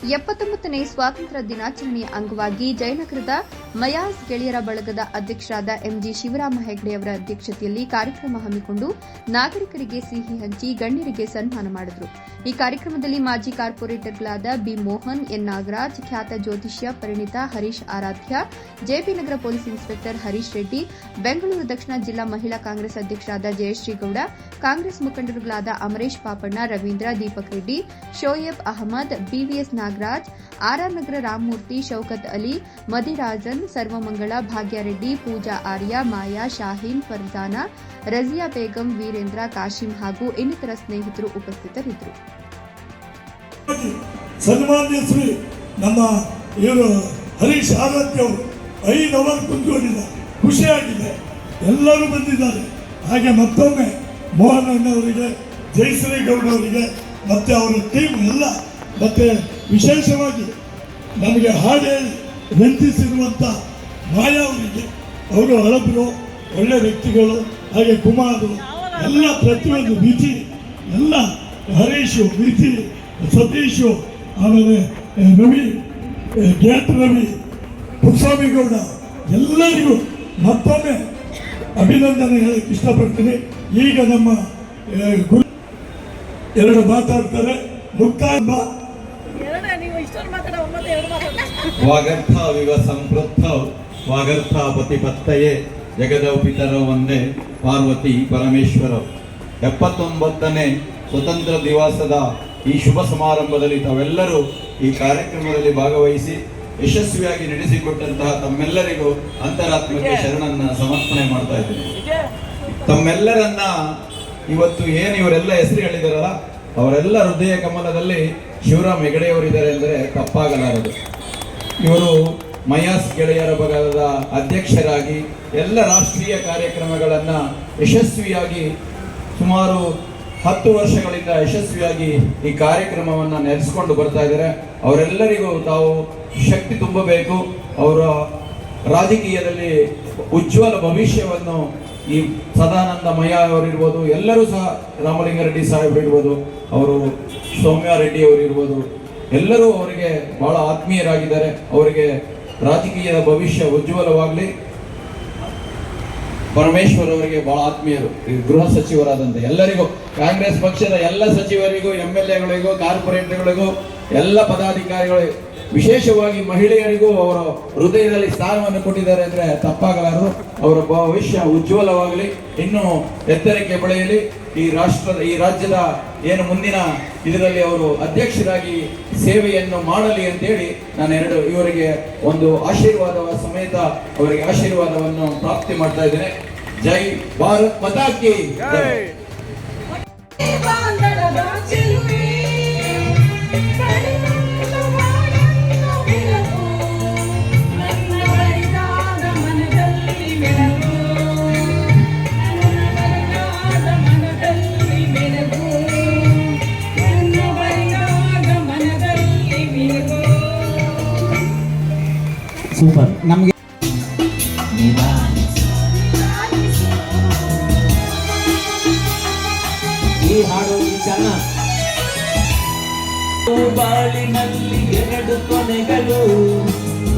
ಎಪ್ಪತ್ತೊಂಬತ್ತನೇ ಸ್ವಾತಂತ್ರ್ಯ ದಿನಾಚರಣೆಯ ಅಂಗವಾಗಿ ಜಯನಗರದ ಮಯಾಸ್ ಗೆಳೆಯರ ಬಳಗದ ಅಧ್ಯಕ್ಷರಾದ ಎಂಜಿ ಶಿವರಾಮ ಹೆಗ್ಡೆ ಅವರ ಅಧ್ಯಕ್ಷತೆಯಲ್ಲಿ ಕಾರ್ಯಕ್ರಮ ಹಮ್ಮಿಕೊಂಡು ನಾಗರಿಕರಿಗೆ ಸಿಹಿ ಹಂಚಿ ಗಣ್ಯರಿಗೆ ಸನ್ಮಾನ ಮಾಡಿದರು. ಈ ಕಾರ್ಯಕ್ರಮದಲ್ಲಿ ಮಾಜಿ ಕಾರ್ಪೊರೇಟರ್ಗಳಾದ ಬಿ ಮೋಹನ್, ಎನ್ ನಾಗರಾಜ್, ಖ್ಯಾತ ಜ್ಯೋತಿಷ್ಯ ಪರಿಣಿತ Harish Aradhya, JP Nagar police inspector Harish Reddy, Bengaluru ದಕ್ಷಿಣ ಜಿಲ್ಲಾ ಮಹಿಳಾ ಕಾಂಗ್ರೆಸ್ ಅಧ್ಯಕ್ಷರಾದ ಜಯಶ್ರೀಗೌಡ, ಕಾಂಗ್ರೆಸ್ ಮುಖಂಡರುಗಳಾದ ಅಮರೇಶ್ ಪಾಪಣ್ಣ, ರವೀಂದ್ರ ದೀಪಕ್ ರೆಡ್ಡಿ, ಶೋಯಬ್ ಅಹಮದ್, ಬಿವಿಎಸ್ ನಾಗರಾಜ್ ಆರ್ಆರ್ ನಗರ ರಾಮಮೂರ್ತಿ ಶೌಕತ್ ಅಲಿ, ಮದಿರಾಜನ್, ಸರ್ವಮಂಗಳ, ಭಾಗ್ಯಾರೆಡ್ಡಿ, ಪೂಜಾ ಆರ್ಯ, ಮಾಯಾ, ಶಾಹೀನ್, ಫರ್ಜಾನಾ, ರಜಿಯಾ ಬೇಗಂ, ವೀರೇಂದ್ರ, ಕಾಶಿಂ ಹಾಗೂ ಇನ್ನಿತರ ಸ್ನೇಹಿತರು ಉಪಸ್ಥಿತರಿದ್ದರು. ನಮ್ಮ ಹರೀಶ್ ಆರಾಧ್ಯ ಅವರು ಐದು ಅವರ್ ಖುಷಿಯಾಗಿದೆ. ಎಲ್ಲರೂ ಬಂದಿದ್ದಾರೆ. ಹಾಗೆ ಮತ್ತೊಮ್ಮೆ ಮೋಹನ್ ಅಣ್ಣವರಿಗೆ, ಜಯಶ್ರೀ ಗೌಡ ಅವರಿಗೆ ಮತ್ತೆ ಅವರ ಟೀಮ್ ಎಲ್ಲ ಮತ್ತೆ ವಿಶೇಷವಾಗಿ ನಮಗೆ ವಂದಿಸಿರುವಂಥ ಮಾಯಾ ಅವರಿಗೆ, ಅವರು ಹಳಬರು, ಒಳ್ಳೆ ವ್ಯಕ್ತಿಗಳು, ಹಾಗೆ ಕುಮಾರು ಎಲ್ಲ ಪ್ರತಿಯೊಂದು ವಿಧಿ, ಎಲ್ಲ ಹರೀಶು, ವಿಧಿ, ಸತೀಶು, ಆಮೇಲೆ ರವಿ ಗೇಟ್ ರವಿ ಪುಟ್ಸ್ವಾಮಿಗೌಡ, ಎಲ್ಲರಿಗೂ ಮತ್ತೊಮ್ಮೆ ಅಭಿನಂದನೆ ಹೇಳಕ್ಕೆ ಇಷ್ಟಪಡ್ತೀನಿ. ಈಗ ನಮ್ಮ ಗುರು ಎರಡು ಮಾತಾಡ್ತಾರೆ. ಮುಕ್ತಾಯ ಬಾ- ವಿವ ಸಂಪೃಕ್ತ ವಾಗರ್ಥ ಪತಿಪತ್ತಯೇ ಜಗದೌ ಪಿತರೌ ಒಂದೇ ಪಾರ್ವತಿ ಪರಮೇಶ್ವರ. ಎಪ್ಪತ್ತೊಂಬತ್ತನೇ ಸ್ವತಂತ್ರ ದಿವಸದ ಈ ಶುಭ ಸಮಾರಂಭದಲ್ಲಿ ತಾವೆಲ್ಲರೂ ಈ ಕಾರ್ಯಕ್ರಮದಲ್ಲಿ ಭಾಗವಹಿಸಿ ಯಶಸ್ವಿಯಾಗಿ ನಡೆಸಿಕೊಟ್ಟಂತಹ ತಮ್ಮೆಲ್ಲರಿಗೂ ಅಂತರಾತ್ಮಕ್ಕೆ ಶರಣನ್ನ ಸಮರ್ಪಣೆ ಮಾಡ್ತಾ ಇದ್ದೀನಿ. ತಮ್ಮೆಲ್ಲರನ್ನ ಇವತ್ತು ಏನು ಇವರೆಲ್ಲ ಹೆಸರು ಹೇಳಿದಾರಲ್ಲ? ಅವರೆಲ್ಲ ಹೃದಯ ಕಮಲದಲ್ಲಿ ಶಿವರಾಮ್ ಹೆಗಡೆಯವರಿದ್ದಾರೆ ಅಂದರೆ ತಪ್ಪಾಗಲಾರದು. ಇವರು ಮಯಾಸ್ ಗೆಳೆಯರ ಬಗದ ಅಧ್ಯಕ್ಷರಾಗಿ ಎಲ್ಲ ರಾಷ್ಟ್ರೀಯ ಕಾರ್ಯಕ್ರಮಗಳನ್ನು ಯಶಸ್ವಿಯಾಗಿ ಸುಮಾರು ಹತ್ತು ವರ್ಷಗಳಿಂದ ಯಶಸ್ವಿಯಾಗಿ ಈ ಕಾರ್ಯಕ್ರಮವನ್ನು ನಡೆಸಿಕೊಂಡು ಬರ್ತಾ ಇದ್ದಾರೆ. ಅವರೆಲ್ಲರಿಗೂ ತಾವು ಶಕ್ತಿ ತುಂಬಬೇಕು. ಅವರ ರಾಜಕೀಯದಲ್ಲಿ ಉಜ್ವಲ ಭವಿಷ್ಯವನ್ನು ಈ ಸದಾನಂದ ಮಯ ಅವರಿರ್ಬೋದು, ಎಲ್ಲರೂ ಸಹ ರಾಮಲಿಂಗಾರೆಡ್ಡಿ ಸಾಹೇಬ್ ಇರ್ಬೋದು, ಅವರು ಸೌಮ್ಯ ರೆಡ್ಡಿ ಅವರು ಇರ್ಬೋದು, ಎಲ್ಲರೂ ಅವರಿಗೆ ಬಹಳ ಆತ್ಮೀಯರಾಗಿದ್ದಾರೆ. ಅವರಿಗೆ ರಾಜಕೀಯದ ಭವಿಷ್ಯ ಉಜ್ವಲವಾಗಲಿ. ಪರಮೇಶ್ವರ್ ಅವರಿಗೆ ಬಹಳ ಆತ್ಮೀಯರು ಗೃಹ ಸಚಿವರಾದಂತೆ ಎಲ್ಲರಿಗೂ, ಕಾಂಗ್ರೆಸ್ ಪಕ್ಷದ ಎಲ್ಲ ಸಚಿವರಿಗೂ ಎಂ ಎಲ್ ಎಗಳಿಗೂ, ಕಾರ್ಪೊರೇಟ್ಗಳಿಗೂ, ಎಲ್ಲ ಪದಾಧಿಕಾರಿಗಳು ವಿಶೇಷವಾಗಿ ಮಹಿಳೆಯರಿಗೂ ಅವರ ಹೃದಯದಲ್ಲಿ ಸ್ಥಾನವನ್ನು ಕೊಟ್ಟಿದ್ದಾರೆ ಅಂದ್ರೆ ತಪ್ಪಾಗಲಾರದು. ಅವರ ಭವಿಷ್ಯ ಉಜ್ವಲವಾಗಲಿ. ಇನ್ನೂ ಎತ್ತರಕ್ಕೆ ಬೆಳೆಯಲಿ ಈ ರಾಷ್ಟ್ರದ, ಈ ರಾಜ್ಯದ ಏನು ಮುಂದಿನ ಇದರಲ್ಲಿ ಅವರು ಅಧ್ಯಕ್ಷರಾಗಿ ಸೇವೆಯನ್ನು ಮಾಡಲಿ ಅಂತೇಳಿ ನಾನು ಎರಡು, ಇವರಿಗೆ ಒಂದು ಆಶೀರ್ವಾದ ಸಮೇತ ಅವರಿಗೆ ಆಶೀರ್ವಾದವನ್ನು ಪ್ರಾಪ್ತಿ ಮಾಡ್ತಾ ಇದ್ದೇನೆ. ಜೈ ಭಾರತ್, ಮಾತಾ ಸೂಪರ್ ನಮಗೆ ಈ ಹಾಡು ಈ ಚರಣ ಬಾಳಿನಲ್ಲಿ ಎರಡು ಕೊನೆಗಳು.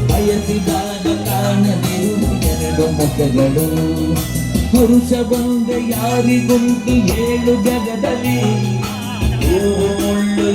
ಬಯಸಿದಾಗ ಕಾಣದಿರು ಎರಡು ಮುಖಗಳು ಪುರುಷ ಬಂದ ಯಾರಿಗುಂಟು ಏಳು ಜಗದಲ್ಲಿ ಮುಳ್ಳು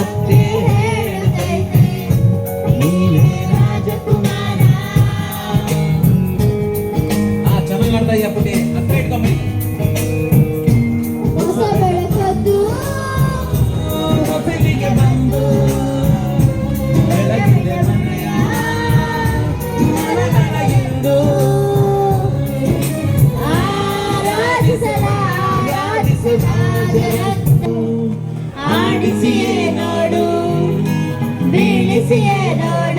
ಮತ್ತೆ see it.